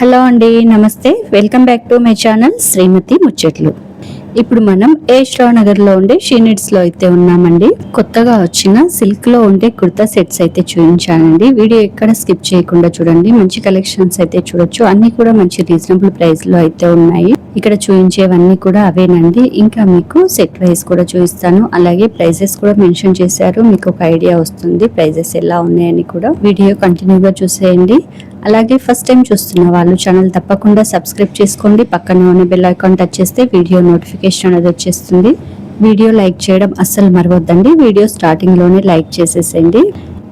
Hello అండి నమస్తే. Welcome back to my channel Srimathi Muchatlu. ఇప్పుడు మనం ఏ శ్రావనగర్లో ఉండే షీనిట్స్లో అయితే ఉన్నామండి కొత్తగా వచ్చిన సిల్క్లో ఉండే కుర్తా సెట్స్ అయితే చూపించానండి. వీడియో ఎక్కడ స్కిప్ చేయకుండా చూడండి మంచి కలెక్షన్స్ అయితే చూడొచ్చు. అన్నీ కూడా మంచి రీజనబుల్ ప్రైస్లో అయితే ఉన్నాయి. ఇక్కడ చూపించేవన్నీ కూడా అవేనండి. ఇంకా మీకు సెట్ వైజ్ కూడా చూపిస్తాను. అలాగే ప్రైజెస్ కూడా మెన్షన్ చేశారు. మీకు ఒక ఐడియా వస్తుంది ప్రైజెస్ ఎలా ఉన్నాయని కూడా. వీడియో కంటిన్యూగా చూసేయండి. అలాగే ఫస్ట్ టైం చూస్తున్న వాళ్ళు ఛానల్ తప్పకుండా సబ్స్క్రైబ్ చేసుకోండి. పక్కన ఉన్న బెల్ ఐకాన్ టచ్ చేస్తే వీడియో నోటిఫికేషన్ అనేది వచ్చేస్తుంది. వీడియో లైక్ చేయడం అస్సలు మరవద్దండి. వీడియో స్టార్టింగ్లోనే లైక్ చేసేసేయండి.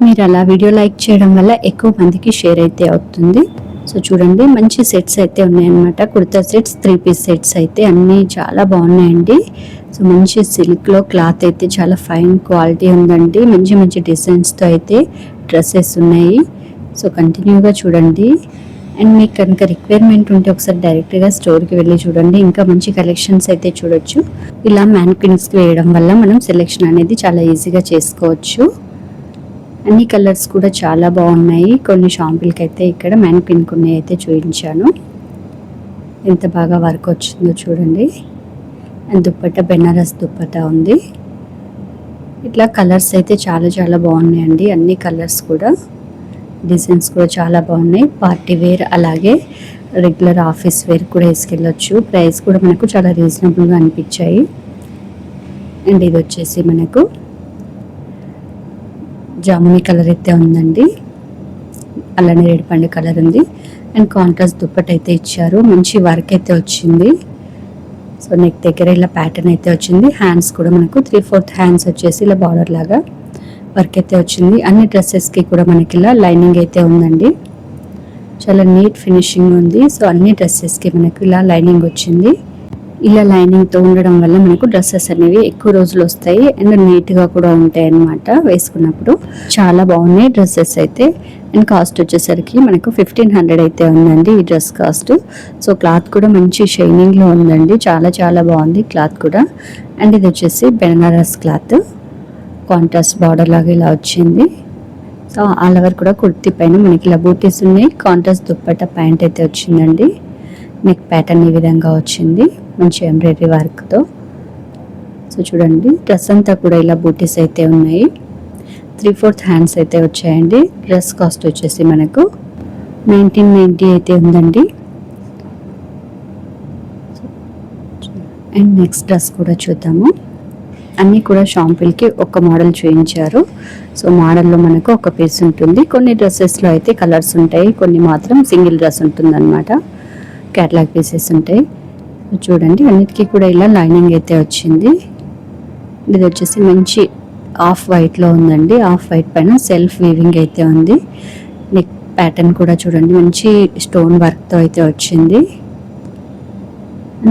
మీరు అలా వీడియో లైక్ చేయడం వల్ల ఎక్కువ మందికి షేర్ అయితే అవుతుంది. సో చూడండి మంచి సెట్స్ అయితే ఉన్నాయన్నమాట. Kurta sets three piece sets అయితే అన్నీ చాలా బాగున్నాయండి. సో మంచి సిల్క్లో క్లాత్ అయితే చాలా ఫైన్ క్వాలిటీ ఉందండి. మంచి మంచి డిజైన్స్తో అయితే డ్రెస్సెస్ ఉన్నాయి. సో కంటిన్యూగా చూడండి. అండ్ మీకు కనుక రిక్వైర్మెంట్ ఉంటే ఒకసారి డైరెక్ట్గా స్టోర్కి వెళ్ళి చూడండి. ఇంకా మంచి కలెక్షన్స్ అయితే చూడొచ్చు. ఇలా మ్యాన్పిన్స్కి వేయడం వల్ల మనం సెలెక్షన్ అనేది చాలా ఈజీగా చేసుకోవచ్చు. అన్ని కలర్స్ కూడా చాలా బాగున్నాయి. కొన్ని షాంపులకి అయితే ఇక్కడ మ్యాన్పిన్ కొన్ని అయితే చూపించాను. ఎంత బాగా వర్క్ వచ్చిందో చూడండి. అండ్ దుప్పట్ట బెనారస్ దుప్పట్ట ఉంది. ఇట్లా కలర్స్ అయితే చాలా చాలా బాగున్నాయండి. అన్ని కలర్స్ కూడా. డిజైన్స్ కూడా చాలా బాగున్నాయి. పార్టీ వేర్ అలాగే రెగ్యులర్ ఆఫీస్ వేర్ కూడా వేసుకెళ్ళొచ్చు. ప్రైస్ కూడా మనకు చాలా రీజనబుల్గా అనిపించాయి. అండ్ ఇది వచ్చేసి మనకు జాముని కలర్ అయితే ఉందండి. అలానే రెడ్ పండు కలర్ ఉంది. అండ్ కాంట్రాస్ట్ దుప్పట్ అయితే ఇచ్చారు. మంచి వర్క్ అయితే వచ్చింది. సో నెక్ దగ్గర ఇలా ప్యాటర్న్ అయితే వచ్చింది. హ్యాండ్స్ కూడా మనకు త్రీ ఫోర్త్ హ్యాండ్స్ వచ్చేసి ఇలా బార్డర్ లాగా వర్క్ అయితే వచ్చింది. అన్ని డ్రెస్సెస్కి కూడా మనకి ఇలా లైనింగ్ అయితే ఉందండి. చాలా నీట్ ఫినిషింగ్ ఉంది. సో అన్ని డ్రెస్సెస్కి మనకు ఇలా లైనింగ్ వచ్చింది. ఇలా లైనింగ్తో ఉండడం వల్ల మనకు డ్రెస్సెస్ అనేవి ఎక్కువ రోజులు వస్తాయి. అండ్ నీట్గా కూడా ఉంటాయి అన్నమాట వేసుకున్నప్పుడు. చాలా బాగున్నాయి డ్రెస్సెస్ అయితే. అండ్ కాస్ట్ వచ్చేసరికి మనకు ఫిఫ్టీన్ హండ్రెడ్ అయితే ఉందండి ఈ డ్రెస్ కాస్ట్ సో క్లాత్ కూడా మంచి షైనింగ్లో ఉందండి. చాలా చాలా బాగుంది క్లాత్ కూడా. అండ్ ఇది వచ్చేసి బెనారస్ క్లాత్ కాంట్రాస్ట్ బార్డర్ లాగా ఇలా వచ్చింది. సో ఆల్ ఓవర్ కూడా కుర్తీ పైన మనకి ఇలా బూటీస్ ఉన్నాయి. కాంట్రాస్ట్ దుప్పట్ట ప్యాంట్ అయితే వచ్చిందండి. నెక్ ప్యాటర్న్ ఈ విధంగా వచ్చింది. మంచి ఎంబ్రాయిడరీ వర్క్తో సో చూడండి. డ్రెస్ అంతా కూడా ఇలా బూటీస్ అయితే ఉన్నాయి. త్రీ ఫోర్త్ హ్యాండ్స్ అయితే వచ్చాయండి. డ్రెస్ కాస్ట్ వచ్చేసి మనకు నైన్టీన్ నైంటీ అయితే ఉందండి. అండ్ నెక్స్ట్ డ్రెస్ కూడా చూద్దాము. అన్నీ కూడా షాంపుల్కి ఒక మోడల్ చూపించారు సో మోడల్లో మనకు ఒక పీస్ ఉంటుంది. కొన్ని డ్రెస్సెస్లో అయితే కలర్స్ ఉంటాయి. కొన్ని మాత్రం సింగిల్ డ్రెస్ ఉంటుందన్నమాట. క్యాట్లాగ్ పీసెస్ ఉంటాయి. చూడండి అన్నిటికీ కూడా ఇలా లైనింగ్ అయితే వచ్చింది. ఇది వచ్చేసి మంచి ఆఫ్ వైట్లో ఉందండి. ఆఫ్ వైట్ పైన సెల్ఫ్ వీవింగ్ అయితే ఉంది. నెక్ ప్యాటర్న్ కూడా చూడండి మంచి స్టోన్ వర్క్తో అయితే వచ్చింది.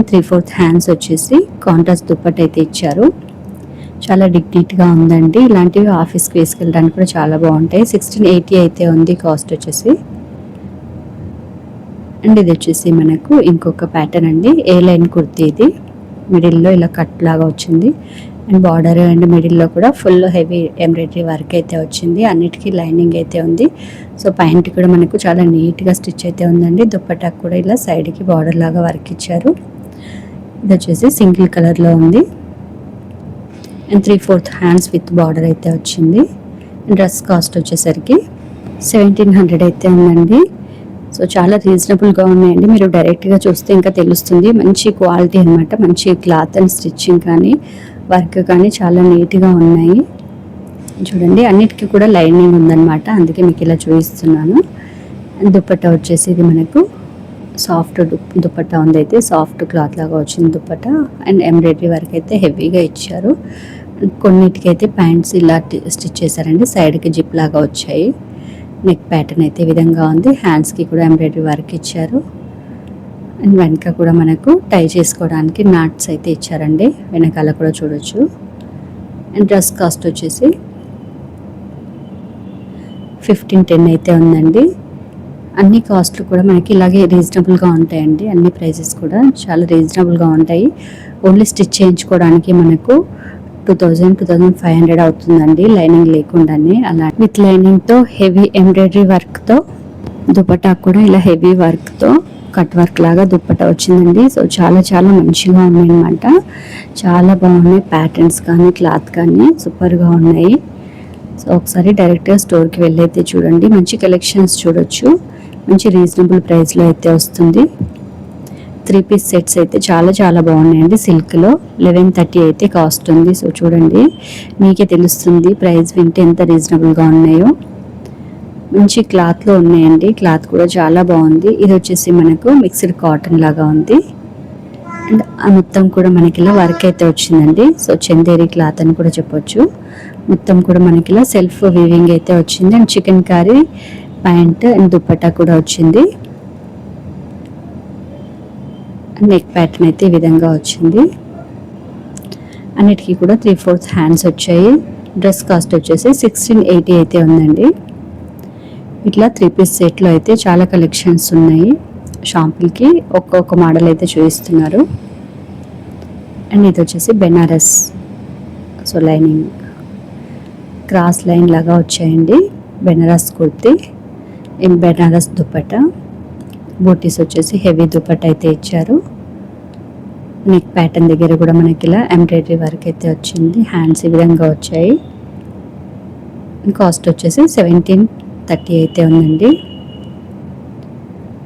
త్రీ ఫోర్త్ హ్యాండ్స్ వచ్చేసి కాంట్రాస్ట్ దుప్పట్ అయితే ఇచ్చారు. చాలా డిగ్నిట్గా ఉందండి. ఇలాంటివి ఆఫీస్కి వేసుకెళ్ళడానికి కూడా చాలా బాగుంటాయి. సిక్స్టీన్ ఎయిటీ అయితే ఉంది కాస్ట్ వచ్చేసి. అండ్ ఇది వచ్చేసి మనకు ఇంకొక ప్యాటర్న్ అండి. ఏ లైన్ కుర్తీ ఇది. మిడిల్లో ఇలా కట్ లాగా వచ్చింది. అండ్ బార్డర్ అండ్ మిడిల్లో కూడా ఫుల్ హెవీ ఎంబ్రాయిడరీ వర్క్ అయితే వచ్చింది. అన్నిటికీ లైనింగ్ అయితే ఉంది. సో ప్యాంట్ కూడా మనకు చాలా నీట్గా స్టిచ్ అయితే ఉందండి. దుప్పటా కూడా ఇలా సైడ్కి బార్డర్ లాగా వర్క్ ఇచ్చారు. ఇది వచ్చేసి సింగిల్ కలర్లో ఉంది. And three fourth hands with border అయితే వచ్చింది. డ్రెస్ కాస్ట్ వచ్చేసరికి సెవెంటీన్ హండ్రెడ్ అయితే ఉందండి. సో చాలా రీజనబుల్గా ఉన్నాయండి. మీరు డైరెక్ట్గా చూస్తే ఇంకా తెలుస్తుంది. మంచి క్వాలిటీ అనమాట మంచి క్లాత్ అండ్ స్టిచ్చింగ్ కానీ వర్క్ కానీ చాలా నీట్గా ఉన్నాయి. చూడండి అన్నిటికీ కూడా లైనింగ్ ఉందన్నమాట. అందుకే మీకు ఇలా చూపిస్తున్నాను. దుప్పట్టా వచ్చేసి ఇది మనకు సాఫ్ట్ దుప్పట్టా ఉంది అయితే సాఫ్ట్ క్లాత్ లాగా వచ్చింది దుప్పట్టా. అండ్ ఎంబ్రాయిడరీ వర్క్ అయితే హెవీగా ఇచ్చారు. కొన్నిటికైతే ప్యాంట్స్ ఇలా స్టిచ్ చేశారండి. సైడ్కి జిప్ లాగా వచ్చాయి. నెక్ ప్యాటర్న్ అయితే ఈ విధంగా ఉంది. హ్యాండ్స్కి కూడా ఎంబ్రాయిడరీ వర్క్ ఇచ్చారు. అండ్ వెనక కూడా మనకు టై చేసుకోవడానికి నాట్స్ అయితే ఇచ్చారండి. వెనకాల కూడా చూడొచ్చు. అండ్ డ్రెస్ కాస్ట్ వచ్చేసి ఫిఫ్టీన్ టెన్ అయితే ఉందండి. అన్ని కాస్ట్లు కూడా మనకి ఇలాగే రీజనబుల్గా ఉంటాయండి. అన్ని ప్రైజెస్ కూడా చాలా రీజనబుల్గా ఉంటాయి. ఓన్లీ స్టిచ్ చేయించుకోవడానికి మనకు two thousand two thousand five hundred అవుతుందండి లైనింగ్ లేకుండానే. అలా విత్ లైనింగ్తో హెవీ ఎంబ్రాయిడరీ వర్క్తో దుపట్టా కూడా ఇలా హెవీ వర్క్తో కట్ వర్క్ లాగా దుప్పట వచ్చిందండి. సో చాలా చాలా మంచిగా ఉన్నాయి అనమాట చాలా బాగున్నాయి ప్యాటర్న్స్ కానీ క్లాత్ కానీ సూపర్గా ఉన్నాయి. సో ఒకసారి డైరెక్ట్గా స్టోర్కి వెళ్ళైతే చూడండి. మంచి కలెక్షన్స్ చూడొచ్చు. మంచి రీజనబుల్ ప్రైస్లో అయితే వస్తుంది. త్రీ పీస్ సెట్స్ అయితే చాలా చాలా బాగున్నాయండి. సిల్క్లో లెవెన్ థర్టీ అయితే కాస్ట్ ఉంది. సో చూడండి మీకే తెలుస్తుంది ప్రైస్ వింటే ఎంత రీజనబుల్గా ఉన్నాయో. మంచి క్లాత్లో ఉన్నాయండి. క్లాత్ కూడా చాలా బాగుంది. ఇది వచ్చేసి మనకు మిక్స్డ్ కాటన్ లాగా ఉంది. అండ్ ఆ మొత్తం కూడా మనకి ఇలా వర్క్ అయితే వచ్చిందండి. సో చందేరి క్లాత్ అని కూడా చెప్పొచ్చు. మొత్తం కూడా మనకి ఇలా సెల్ఫ్ వీవింగ్ అయితే వచ్చింది. And chicken curry pant and dupatta కూడా వచ్చింది. నెక్ ప్యాటర్న్ అయితే ఈ విధంగా వచ్చింది. అన్నిటికీ కూడా త్రీ ఫోర్త్ హ్యాండ్స్ వచ్చాయి. డ్రెస్ కాస్ట్ వచ్చేసి సిక్స్టీన్ ఎయిటీ అయితే ఉందండి. ఇట్లా త్రీ పీస్ సెట్లో అయితే చాలా కలెక్షన్స్ ఉన్నాయి. షాంపుల్కి ఒక్కొక్క మోడల్ అయితే చూపిస్తున్నారు. అండ్ ఇది వచ్చేసి Benaras so lining cross line లాగా వచ్చాయండి. బెనారస్ కుర్తి. బెనారస్ దుప్పట. బోటీస్ వచ్చేసి హెవీ దుప్పట అయితే ఇచ్చారు. నెక్ ప్యాటర్న్ దగ్గర కూడా మనకి ఇలా ఎంబ్రాయిడరీ వర్క్ అయితే వచ్చింది. హ్యాండ్స్ ఈ విధంగా వచ్చాయి. కాస్ట్ వచ్చేసి సెవెంటీన్ థర్టీ అయితే ఉందండి.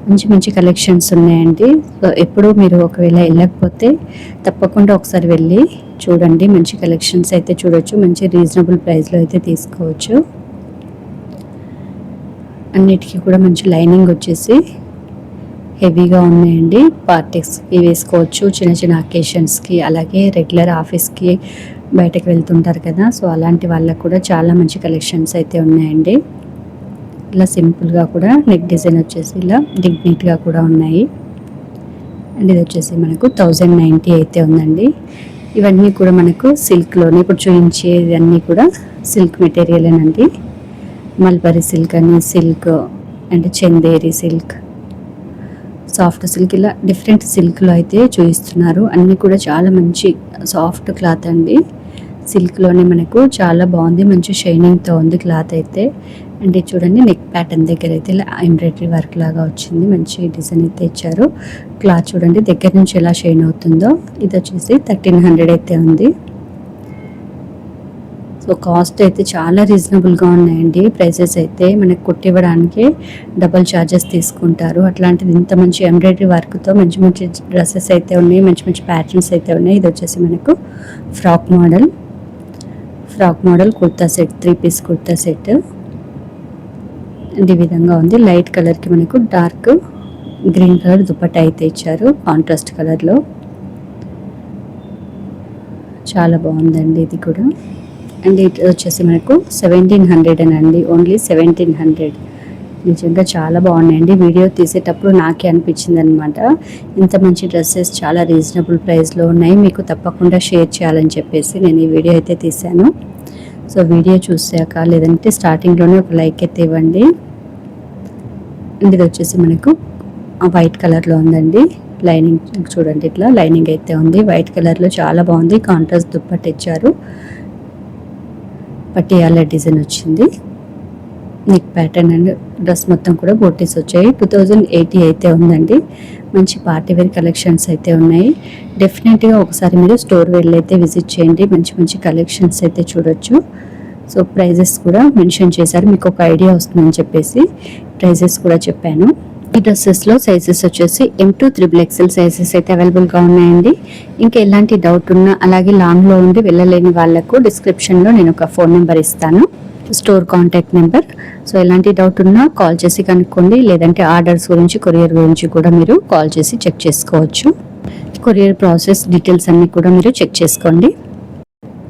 మంచి మంచి కలెక్షన్స్ ఉన్నాయండి. సో ఎప్పుడు మీరు ఒకవేళ వెళ్ళకపోతే తప్పకుండా ఒకసారి వెళ్ళి చూడండి. మంచి కలెక్షన్స్ అయితే చూడొచ్చు. మంచి రీజనబుల్ ప్రైస్లో అయితే తీసుకోవచ్చు. అన్నిటికీ కూడా మంచి లైనింగ్ వచ్చేసి హెవీగా ఉన్నాయండి. పార్టీస్కి వేసుకోవచ్చు. చిన్న చిన్న అకేషన్స్కి అలాగే రెగ్యులర్ ఆఫీస్కి బయటకు వెళ్తుంటారు కదా. సో అలాంటి వాళ్ళకు కూడా చాలా మంచి కలెక్షన్స్ అయితే ఉన్నాయండి. ఇలా సింపుల్గా కూడా నెక్ డిజైన్ వచ్చేసి ఇలా డిగ్నిట్గా కూడా ఉన్నాయి. అండ్ ఇది వచ్చేసి మనకు థౌజండ్ నైంటీ అయితే ఉందండి. ఇవన్నీ కూడా మనకు సిల్క్లోనే ఇప్పుడు చూపించేవన్నీ అన్నీ కూడా సిల్క్ మెటీరియలేనండి మల్బరీ సిల్క్ అని silk and Chanderi silk soft silk ఇలా డిఫరెంట్ సిల్క్లో అయితే చూపిస్తున్నారు అన్నీ కూడా చాలా మంచి సాఫ్ట్ క్లాత్ అండి. సిల్క్లోనే మనకు చాలా బాగుంది. మంచి షైనింగ్తో ఉంది క్లాత్ అయితే. అండ్ ఇది చూడండి నెక్ ప్యాటర్న్ దగ్గర అయితే ఇలా ఎంబ్రాయిడరీ వర్క్ లాగా వచ్చింది. మంచి డిజైన్ అయితే ఇచ్చారు. క్లాత్ చూడండి దగ్గర నుంచి ఎలా షైన్ అవుతుందో. ఇది వచ్చేసి థర్టీన్ హండ్రెడ్ అయితే ఉంది. సో కాస్ట్ అయితే చాలా రీజనబుల్గా ఉన్నాయండి. ప్రైసెస్ అయితే మనకు కుట్టివ్వడానికి డబల్ ఛార్జెస్ తీసుకుంటారు. అట్లాంటిది ఇంత మంచి ఎంబ్రాయిడరీ వర్క్తో మంచి మంచి డ్రెస్సెస్ అయితే ఉన్నాయి మంచి మంచి ప్యాటర్న్స్ అయితే ఉన్నాయి. ఇది వచ్చేసి మనకు frock model frock model kurta set three piece kurta set ఈ విధంగా ఉంది. లైట్ కలర్కి మనకు డార్క్ గ్రీన్ కలర్ దుపట్టా అయితే ఇచ్చారు కాంట్రాస్ట్ కలర్లో చాలా బాగుందండి ఇది కూడా. అండ్ ఇది వచ్చేసి మనకు సెవెంటీన్ హండ్రెడ్ అండి ఓన్లీ సెవెంటీన్ హండ్రెడ్ నిజంగా చాలా బాగున్నాయండి. వీడియో తీసేటప్పుడు నాకే అనిపించింది అనమాట ఇంత మంచి డ్రెస్సెస్ చాలా రీజనబుల్ ప్రైస్లో ఉన్నాయి. మీకు తప్పకుండా షేర్ చేయాలని చెప్పేసి నేను ఈ వీడియో అయితే తీశాను. సో వీడియో చూసాక లేదంటే స్టార్టింగ్లోనే ఒక లైక్ అయితే ఇవ్వండి. అండ్ ఇది వచ్చేసి మనకు వైట్ కలర్లో ఉందండి. లైనింగ్ చూడండి ఇట్లా. లైనింగ్ అయితే ఉంది. వైట్ కలర్లో చాలా బాగుంది. కాంట్రాస్ట్ దుప్పట్ ఇచ్చారు. పటియాలా డిజైన్ వచ్చింది. నెక్ ప్యాటర్న్ అండ్ డ్రెస్ మొత్తం కూడా బోటీస్ వచ్చాయి. టూ థౌజండ్ ఎయిటీ అయితే ఉందండి. మంచి పార్టీ వేర్ కలెక్షన్స్ అయితే ఉన్నాయి. డెఫినెట్గా ఒకసారి మీరు స్టోర్ వెళ్ళి అయితే విజిట్ చేయండి. మంచి మంచి కలెక్షన్స్ అయితే చూడొచ్చు. సో ప్రైజెస్ కూడా మెన్షన్ చేశారు. మీకు ఒక ఐడియా వస్తుందని చెప్పేసి ప్రైజెస్ కూడా చెప్పాను. ఈ డ్రెస్సెస్లో సైజెస్ వచ్చేసి M to triple XL sizes అయితే అవైలబుల్గా ఉన్నాయండి. ఇంకా ఎలాంటి డౌట్ ఉన్నా అలాగే లాంగ్లో ఉండి వెళ్ళలేని వాళ్ళకు డిస్క్రిప్షన్లో నేను ఒక ఫోన్ నెంబర్ ఇస్తాను. స్టోర్ కాంటాక్ట్ నెంబర్ సో ఎలాంటి డౌట్ ఉన్నా కాల్ చేసి కనుక్కోండి. లేదంటే ఆర్డర్స్ గురించి కొరియర్ గురించి కూడా మీరు కాల్ చేసి చెక్ చేసుకోవచ్చు. కొరియర్ ప్రాసెస్ డీటెయిల్స్ అన్నీ కూడా మీరు చెక్ చేసుకోండి.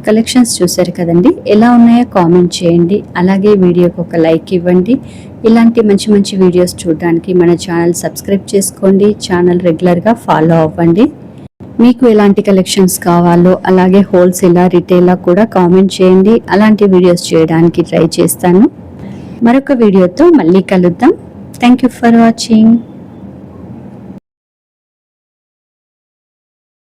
కలెక్షన్స్ చూసారు కదండి? ఎలా ఉన్నాయో కామెంట్ చేయండి. అలాగే వీడియోకి ఒక లైక్ ఇవ్వండి. ఇలాంటి మంచి మంచి వీడియోస్ చూడడానికి మన ఛానల్ సబ్స్క్రైబ్ చేసుకోండి. ఛానల్ రెగ్యులర్గా ఫాలో అవ్వండి. మీకు ఎలాంటి కలెక్షన్స్ కావాలో అలాగే హోల్సేలా రిటైలా కూడా కామెంట్ చేయండి. అలాంటి వీడియోస్ చేయడానికి ట్రై చేస్తాను. మరొక వీడియోతో మళ్ళీ కలుద్దాం. Thank you for watching.